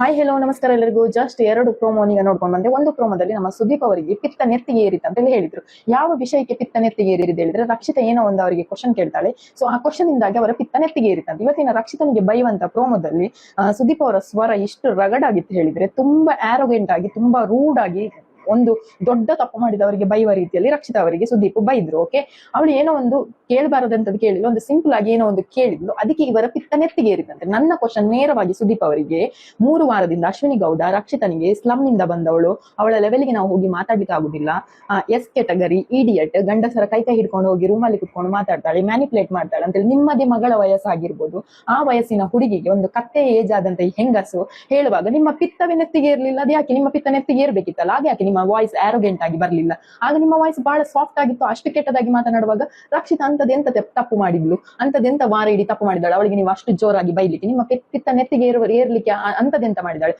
Hi hello ನಮಸ್ಕಾರ ಎಲ್ಲರಿಗೂ. Just ಎರಡು ಪ್ರೋಮೋನಿಗೆ ನೋಡ್ಕೊಂಡು ಬಂದೆ ಒಂದು ಪ್ರೋಮೋದಲ್ಲಿ ನಮ್ಮ ಸುದೀಪ್ ಅವರಿಗೆ ಪಿತ್ತ ನೆತ್ತಿಗೆ ಏರಿತ ಅಂತ ಹೇಳಿ ಹೇಳಿದ್ರು. ಯಾವ ವಿಷಯಕ್ಕೆ ಪಿತ್ತ ನೆತ್ತಿಗೆ ಏರಿದೆ ಹೇಳಿದ್ರೆ, ರಕ್ಷಿತ ಏನೋ ಒಂದು ಅವರಿಗೆ ಕ್ವಶನ್ ಕೇಳ್ತಾಳೆ. ಸೊ ಆ ಕ್ವಶನ್ ಇಂದಾಗಿ ಅವರ ಪಿತ್ತ ನೆತ್ತಿಗೆ ಅಂತ. ಇವತ್ತಿನ ರಕ್ಷಿತನಿಗೆ ಬೈವಂತ ಪ್ರೋಮೋದಲ್ಲಿ ಸುದೀಪ್ ಅವರ ಸ್ವರ ಇಷ್ಟು ರಗಡಾಗಿತ್ತು ಹೇಳಿದ್ರೆ, ತುಂಬಾ ಆರೋಗೆಂಟ್ ಆಗಿ, ತುಂಬಾ ರೂಡ್ ಆಗಿ ಒಂದು ದೊಡ್ಡ ತಪ್ಪು ಮಾಡಿದವರಿಗೆ ಬೈಯುವ ರೀತಿಯಲ್ಲಿ ರಕ್ಷಿತ ಅವರಿಗೆ ಸುದೀಪ್ ಬೈದ್ರು ಓಕೆ ಅವಳು ಏನೋ ಒಂದು ಕೇಳಬಾರದಂತದ್ದು ಕೇಳಿದ್ಲು, ಒಂದು ಸಿಂಪಲ್ ಆಗಿ ಏನೋ ಒಂದು ಕೇಳಿದ್ಲು, ಅದಕ್ಕೆ ಇವರ ಪಿತ್ತ ನೆತ್ತಿಗೆ ಏರಿತಂತೆ ನನ್ನ ಕ್ವಶನ್ ನೇರವಾಗಿ ಸುದೀಪ್ ಅವರಿಗೆ, ಮೂರು ವಾರದಿಂದ ಅಶ್ವಿನಿ ಗೌಡ ರಕ್ಷಿತನಿಗೆ ಸ್ಲಮ್ನಿಂದ ಬಂದವಳು, ಅವಳ ಲೆವೆಲ್ಗೆ ನಾವು ಹೋಗಿ ಮಾತಾಡ್ಲಿಕ್ಕೆ ಆಗುದಿಲ್ಲ. ಎಸ್ ಕೆಟಗರಿ ಇಡಿಯಟ್ ಗಂಡಸರ ಕೈ ಕೈ ಹಿಡ್ಕೊಂಡು ಹೋಗಿ ರೂಮಲ್ಲಿ ಕುತ್ಕೊಂಡು ಮಾತಾಡ್ತಾಳೆ ಮ್ಯಾನಿಪುಲೇಟ್ ಮಾಡ್ತಾಳೆ ಅಂತೇಳಿ ನಿಮ್ಮದೇ ಮಗಳ ವಯಸ್ಸಾಗಿರ್ಬೋದು. ಆ ವಯಸ್ಸಿನ ಹುಡುಗಿಗೆ ಒಂದು ಕತ್ತೆ ಏಜ್ ಆದಂತ ಹೆಂಗಸು ಹೇಳುವಾಗ ನಿಮ್ಮ ಪಿತ್ತವೇ ನೆತ್ತಿಗೆ ಇರ್ಲಿಲ್ಲ ಅದ್ಯಾಕೆ ನಿಮ್ಮ ಪಿತ್ತ ನೆತ್ತಿಗೆ ಇರ್ಬೇಕಿತ್ತಲ್ಲ ಅದ್ಯಾಕೆ ಯಾಕೆ ನಿಮ್ಮ ವಾಯ್ಸ್ ಆರೋಗೆಂಟ್ ಆಗಿ ಬರಲಿಲ್ಲ. ಆಗ ನಿಮ್ಮ ವಾಯ್ಸ್ ಬಹಳ ಸಾಫ್ಟ್ ಆಗಿತ್ತು. ಅಷ್ಟು ಕೆಟ್ಟದಾಗಿ ಮಾತನಾಡುವಾಗ ರಕ್ಷಿತ ಅಂತದೆಂತ ತಪ್ಪು ಮಾಡಿದ್ಲು? ಅಂತದೆಂತ ವಾರ ಇಡೀ ತಪ್ಪು ಮಾಡಿದಾಳೆ ಅವಳಿಗೆ ನೀವು ಅಷ್ಟು ಜೋರಾಗಿ ಬೈಲಿಕ್ಕೆ, ನಿಮ್ಮ ಪಿತ್ತ ನೆತ್ತಿಗೆ ಏರುವ ಏರ್ಲಿಕ್ಕೆ ಅಂತದೆಂತ ಮಾಡಿದಾಳೆ